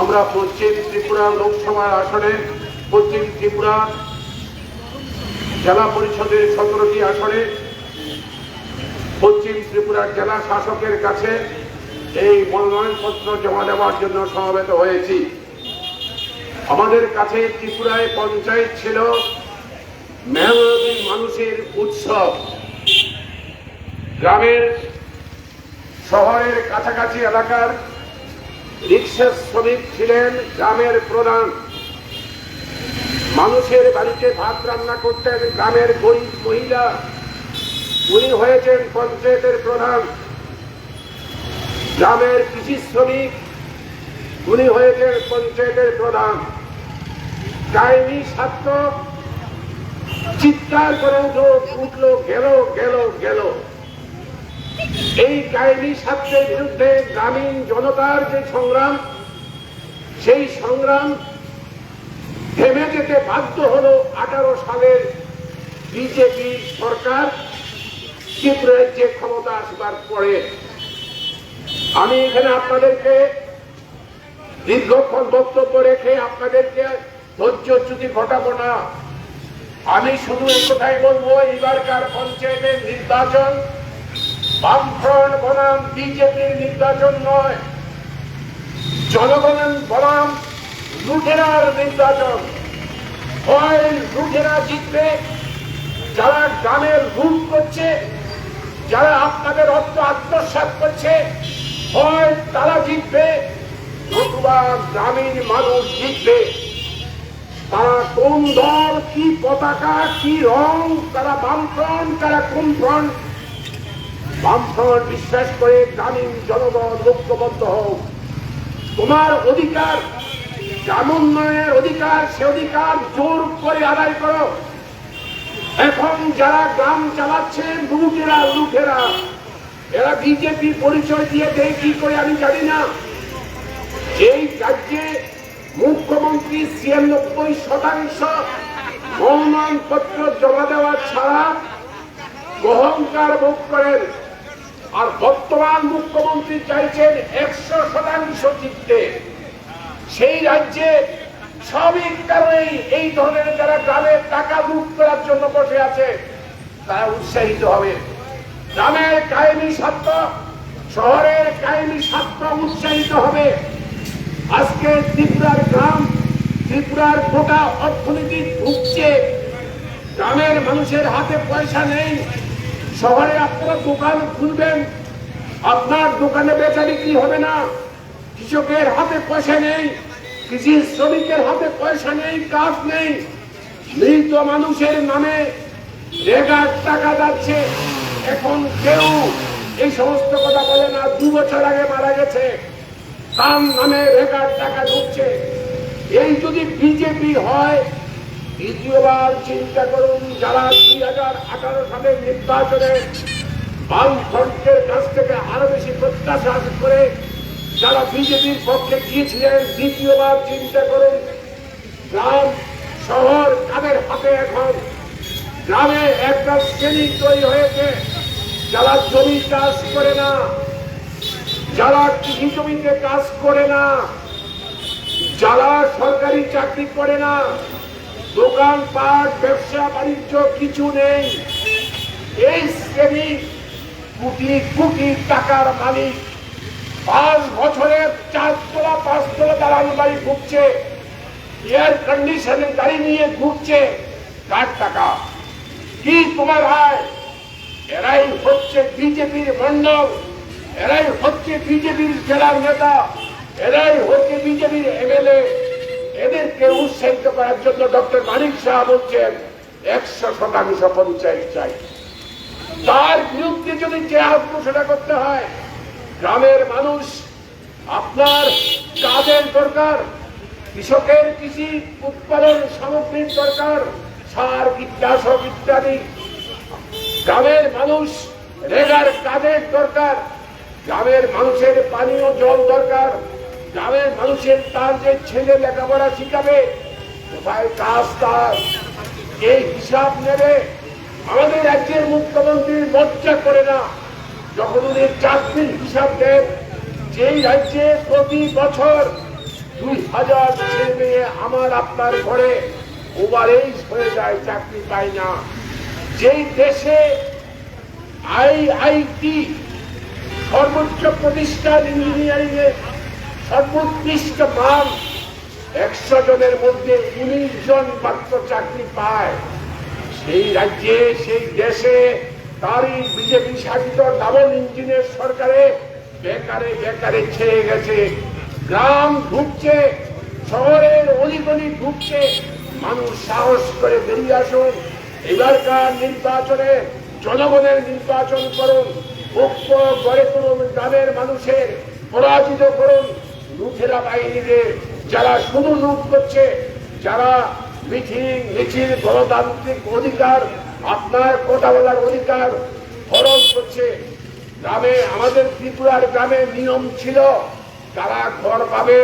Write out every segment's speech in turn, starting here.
আমরা পশ্চিম ত্রিপুরা লোকসভার আসনে, পশ্চিম ত্রিপুরা জেলা পরিষদের সতেরোটি আসনে, পশ্চিম ত্রিপুরার জেলা শাসকের কাছে এই মনোনয়নপত্র জমা দেওয়ার জন্য সমবেত হয়েছি। আমাদের কাছে ত্রিপুরায় পঞ্চায়েত ছিল মেহনতি মানুষের উৎসব। গ্রামের শহরের কাছাকাছি এলাকার রিক্সা শ্রমিক ছিলেন গ্রামের প্রধান। মানুষের বাড়িতে ভাত রান্না করতেন গ্রামের গরিব মহিলা। উনি হয়েছেন পঞ্চায়েতের প্রধান। গ্রামের কৃষি শ্রমিক, উনি হয়েছেন পঞ্চায়েতের প্রধান। কাহিনী ছাত্র চিৎকার করে উঠল উঠল, গেল গেল গেল। এই কাহিনী ছাত্রের বিরুদ্ধে গ্রামীণ জনতার যে সংগ্রাম, সেই সংগ্রাম থেমে যেতে বাধ্য হলো আঠারো সালের বিজেপি সরকার ত্রিপুরায় যে ক্ষমতা আসবার পরে। আমি এখানে আপনাদেরকে দীর্ঘক্ষণ বক্তব্য রেখে আপনাদেরকে ধৈর্য ধৈর্যচ্যুতি ঘটাবো না। আমি শুধু এই কথাই বলব এবারকার পঞ্চায়েতের নির্বাচন বামফ্রন্ট বনাম বিজেপির নির্বাচন নয়। জনগণ বনাম লুঠেরার নির্বাচন। হয় লুঠেরা জিতবে, যারা গ্রামের লুট করছে, যারা আপনাদের অর্থ আত্মসাত করছে, হয় তারা জিতবে, নতুবা গ্রামীণ মানুষ জিতবে। তারা কোন দল, কি পতাকা, কি রং, তারা বামফ্রন্ট, তারা কোন ফ্রন্ট বামফ্রন্ট বিশ্বাস করে গ্রামীণ জনগণ ঐক্যবদ্ধ হোক। তোমার অধিকার, গ্রামোন্নয়নের অধিকার, সে অধিকার জোর করে আদায় করো। এখন যারা গ্রাম চালাচ্ছে, লুটেরা লুটেরা, এরা বিজেপি পরিচয় দিয়ে দেয় কি করে আমি জানি না। এই রাজ্যে মুখ্যমন্ত্রী ছিয়ানব্বই শতাংশ মনোনয়নপত্র জমা দেওয়া ছাড়া অহংকার ভোগ করেন আর বর্তমান মুখ্যমন্ত্রী চাইছেন একশো শতাংশ জিততে। সেই রাজ্যে সবই কারণেই এই ধরনের যারা গ্রামের টাকা লুট করার জন্য বসে আছে, তারা উৎসাহিত হবে। গ্রামের কায়েমি স্বার্থ, শহরের কায়েমি স্বার্থ উৎসাহিত হবে। আজকে ত্রিপুরার গ্রাম, ত্রিপুরার গোটা অর্থনীতি ঢুকছে। গ্রামের মানুষের হাতে পয়সা নেই। শহরে আপনারা দোকান খুলবেন। আপনার দোকানে বেচা বিক্রি হবে না? কৃষকের হাতে পয়সা নেই, কৃষি শ্রমিকের হাতে পয়সা নেই, কাজ নেই। মৃত মানুষের নামে রেগার টাকা যাচ্ছে। এখন কেউ এই সমস্ত কথা বলে না, দু বছর আগে মারা গেছে। তার নামে রেগার টাকা ঢুকছে। এই যদি বিজেপি হয় দ্বিতীয়বার চিন্তা করুন, যারা দুই হাজার আঠারো সালের নির্বাচনে বামফ্রন্টের কাছ থেকে আরও বেশি প্রত্যাশা করে যারা বিজেপির পক্ষে গিয়েছিলেন, দ্বিতীয়বার চিন্তা করুন, গ্রাম, শহর কাদের হাতে এখন? গ্রামে একটা শ্রেণি তৈরি হয়েছে, যারা জমি চাষ করে না, যারা কৃষি জমিতে কাজ করে না, যারা সরকারি চাকরি করে না দোকান পাট ব্যবসা, বাণিজ্য কিছু নেই। এই শ্রেণি কোটি কোটি টাকার মালিক। পাঁচ বছরের চারতলা, পাঁচতলা দালান বাড়ি ঘুরছে। এয়ার কন্ডিশনে গাড়ি নিয়ে ঘুরছে। কার টাকা। কি তোমার হয়? এরাই হচ্ছে বিজেপির মন্ডল এরাই হচ্ছে বিজেপির জেলার নেতা। এরাই হচ্ছে বিজেপির এমএলএ। এদেরকে উৎসাহিত করার জন্য ডক্টর মানিক শাহ বলছেন, একশো শতাংশ পঞ্চায়েত চাই। তার বিরুদ্ধে যদি চেয়ার ঘোষণা করতে হয়, গ্রামের মানুষ, আপনার কাজের দরকার, কৃষকের কৃষি উৎপাদন সামগ্রীর দরকার, সার, কীটনাশক ইত্যাদি। গ্রামের মানুষ রেগার কাজের দরকার, গ্রামের মানুষের পানীয় জল দরকার গ্রামের মানুষের তার যে ছেলে লেখাপড়া শিখাবে, কোথায় কাজ তার? এই হিসাব নেবে। আমাদের রাজ্যের মুখ্যমন্ত্রী লজ্জা করে না। যখন উনি চাকরির হিসাব দেন, যেই রাজ্যে প্রতি বছর দুই হাজার ছেলে মেয়ে আমার আপনার ঘরে ওভারেজ হয়ে যায়, চাকরি পায় না। যেই দেশে আই আইটি সর্বোচ্চ প্রতিষ্ঠান ইঞ্জিনিয়ারিং এর সর্বোৎকৃষ্ট মান। একশো জনের মধ্যে উনিশ জন মাত্র চাকরি পায়। সেই রাজ্যে, সেই দেশে তারই বিজেপি শাসিত ডাবল ইঞ্জিনের সরকারে বেকারে বেকারে ছেয়ে গেছে। গ্রাম ঢুকছে শহরের অলিগলি ঢুকছে মানুষ সাহস করে বেরিয়ে আসুন। এবারকার নির্বাচনে জনগণের নির্বাচন করুন। ঐক্য গড়ে তুলুন গ্রামের মানুষের, পরাজিত করুন। লুঠেরা বাহিনীদের যারা শুধু লুট করছে, যারা মিছিল মিছিল, গণতান্ত্রিক অধিকার, আপনার কথা বলার অধিকার হরণ করছে। গ্রামে, আমাদের ত্রিপুরার গ্রামে নিয়ম ছিল, তারা ঘর পাবে,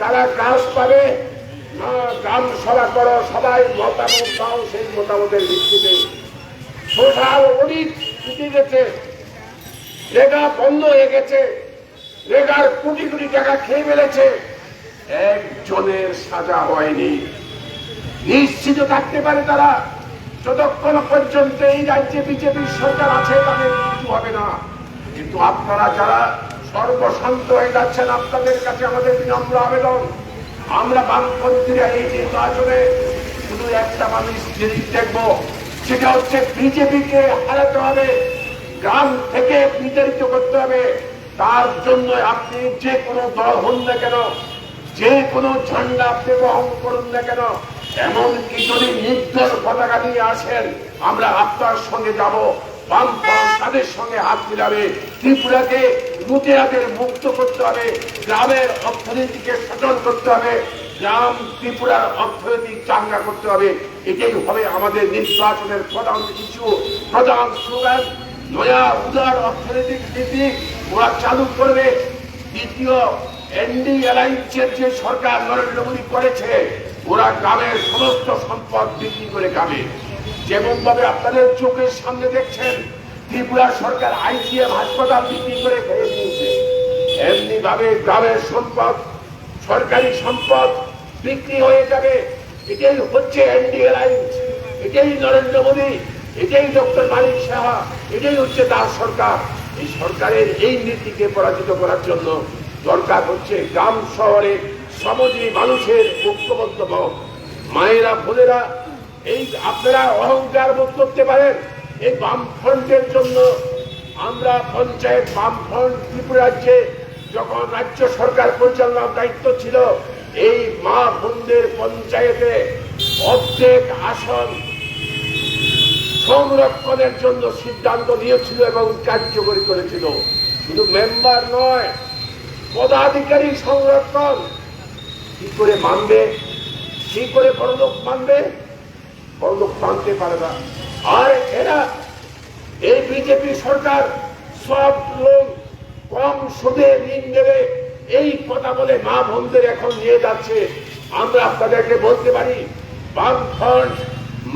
তারা কাজ পাবে। গ্রাম সভা করো, সবাই মতামত দাও, সেই মতামতের ভিত্তিতে। সোশ্যাল অডিট ছুটে গেছে। রেগা বন্ধ হয়ে গেছে। রেগার কোটি কোটি টাকা খেয়ে ফেলেছে। একজনের সাজা হয়নি। নিশ্চিত থাকতে পারে তারা, যতক্ষণ পর্যন্ত এই রাজ্যে বিজেপির সরকার আছে, তাদের কিছু হবে না। কিন্তু আপনারা যারা সর্বশান্ত হয়ে যাচ্ছেন, আপনাদের কাছে আমাদের বিনম্র আবেদন। আমরা বামপন্থীরা এই নির্বাচনে শুধু একটা মানুষ জিনিস দেখব, সেটা হচ্ছে বিজেপিকে হারাতে হবে, গ্রাম থেকে বিতাড়িত করতে হবে। তার জন্য আপনি যে কোনো দল হন না কেন, যে কোনো ঝান্ডা আপনি বহন করুন না কেন, এমনকি যদি নির্দল পতাকা নিয়ে আসেন, আমরা আপনার সঙ্গে যাব, বামফ্রন্ট তাদের সঙ্গে হাত মিলাবে, ত্রিপুরাকে লুটেরাদের মুক্ত করতে হবে, গ্রামের অর্থনীতিকে সচল করতে হবে, গ্রাম ত্রিপুরার অর্থনৈতিক চাঙ্গা করতে হবে, এটাই হবে আমাদের নির্বাচনের প্রধান ইস্যু, প্রধান স্লোগান, নয়া উদার অর্থনৈতিক নীতি ওরা চালু করবে দ্বিতীয় যে সরকার নরেন্দ্র মোদী করেছে, ওরা গ্রামের সমস্ত সম্পদ বিক্রি করে খাবে। যেমন ভাবে আপনাদের চোখের সামনে দেখছেন, ত্রিপুরা সরকার আইসিএম হাসপাতাল বিক্রি করে খেয়ে দিয়েছে। এমনি ভাবে গ্রামের সম্পদ, সরকারি সম্পদ বিক্রি হয়ে যাবে। এটাই হচ্ছে এনডি অ্যালায়েন্স। এটাই নরেন্দ্র মোদী, এটাই ডক্টর মানিক সাহা, এটাই হচ্ছে তার সরকার। এই সরকারের এই নীতিকে পরাজিত করার জন্য দরকার হচ্ছে গ্রাম শহরে সমাজী মানুষের ঐক্যবদ্ধ মায়েরা, বোনেরা, এই আপনারা অহংকার বোধ করতে পারেন, এই বামফ্রন্টের জন্য আমরা পঞ্চায়েত বামফ্রন্ট, ত্রিপুরা রাজ্যে যখন রাজ্য সরকার পরিচালনার দায়িত্ব ছিল, এই মা বোনদের পঞ্চায়েতে অর্ধেক আসন সংরক্ষণের জন্য সিদ্ধান্ত নিয়েছিল এবং কার্যকরী করেছিল। শুধু মেম্বার নয়, পদাধিকারী সংরক্ষণ। কি করে মানবে? কি করে বড়লোক মানবে? বড়লোক মানতে পারে না। আর এরা, এই বিজেপি সরকার সব লোক কম সুদে ঋণ দেবে এই কথা বলে মা বোনদের এখন নিয়ে যাচ্ছে। আমরা আপনাদেরকে বলতে পারি বামফ্রন্ট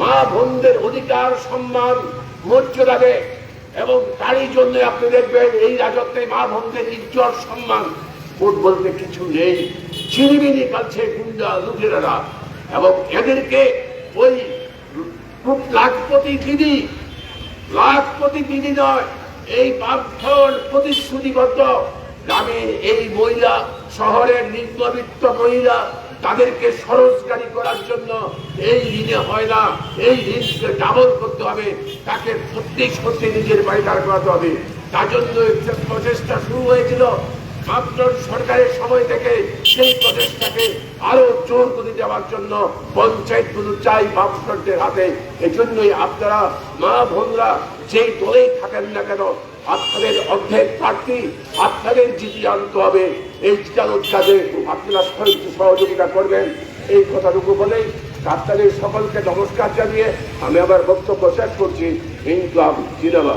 মা বোনদের অধিকার, সম্মান মর্যাদা দেয় এবং তারই জন্য আপনি দেখবেন এই রাজত্বে মা বোনদের ইজ্জত, সম্মান ভোট বলতে কিছু নেই। চিনিমিনি কাছে গুন্ডা, লুটেরারা এবং এদেরকে ওই লাখপতি দিদি লাখপতি দিদি নয়, এই বামফ্রন্ট প্রতিশ্রুতিবদ্ধ গ্রামের এই মহিলা, শহরের নিম্নবিত্ত মহিলা, তাদেরকে স্বরোজগারি করার জন্য এই ঋণে হয় না। এই ঋণকে ডাবল করতে হবে। তাকে সত্যি সত্যি নিজের বাড়ি দাঁড় করাতে হবে। তার জন্য প্রচেষ্টা শুরু হয়েছিল, মাত্র সরকারের সময় থেকে সেই প্রচেষ্টাকে আরও জোর করে দেওয়ার জন্য পঞ্চায়েতগুলো চাই বামফ্রন্টের হাতে। এজন্যই আপনারা মা বোনরা যেই দলেই থাকেন না কেন, আপনাদের অর্ধেক প্রার্থী আপনাদের জিতিয়ে আনতে হবে। এই জিতানোর কাজে আপনারা সহযোগিতা করবেন। এই কথাটুকু বলেই আপনাদের সকলকে নমস্কার জানিয়ে আমি আবার বক্তব্য শেষ করছি। ইনকাম জিন্দাবাদ।